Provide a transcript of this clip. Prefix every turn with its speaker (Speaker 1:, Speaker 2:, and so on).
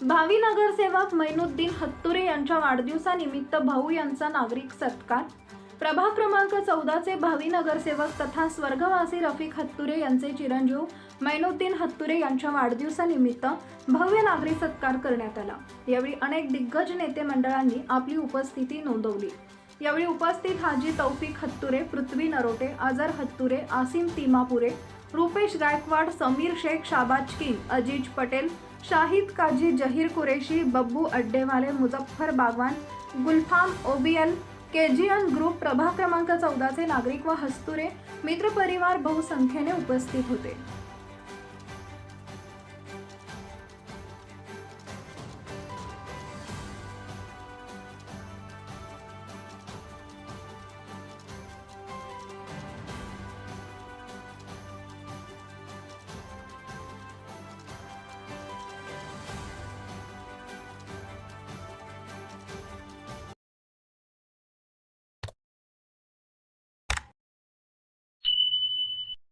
Speaker 1: नगरसेवक मैनुद्दीन हत्तुरे यांच्या वाढदिवसानिमित्त भाऊ यांचा नागरिक सत्कार. प्रभाग क्रमांक चौदाचे भावी नगरसेवक तथा स्वर्गवासी रफिक हत्तुरे यांचे चिरंजीव मैनुद्दीन हत्तुरे यांच्या वाढदिवसानिमित्त भव्य नागरिक सत्कार करण्यात आला. यावेळी अनेक दिग्गज नेते मंडळांनी आपली उपस्थिती नोंदवली. यावेळी उपस्थित Haji Taufiq Hatture Prithvi Narote Ajar Hatture Asim Timapure Rupesh Gaikwad Sameer Shaikh Shabaz king Aziz Patel Shahid Kazi Zaheer Qureshi Babbu Addewale Muzaffar Bagwan Gulfam OBL KGN group प्रभाग क्रमांक चौदाचे नागरिक व हस्तुरे मित्रपरिवार बहुसंख्येने उपस्थित होते.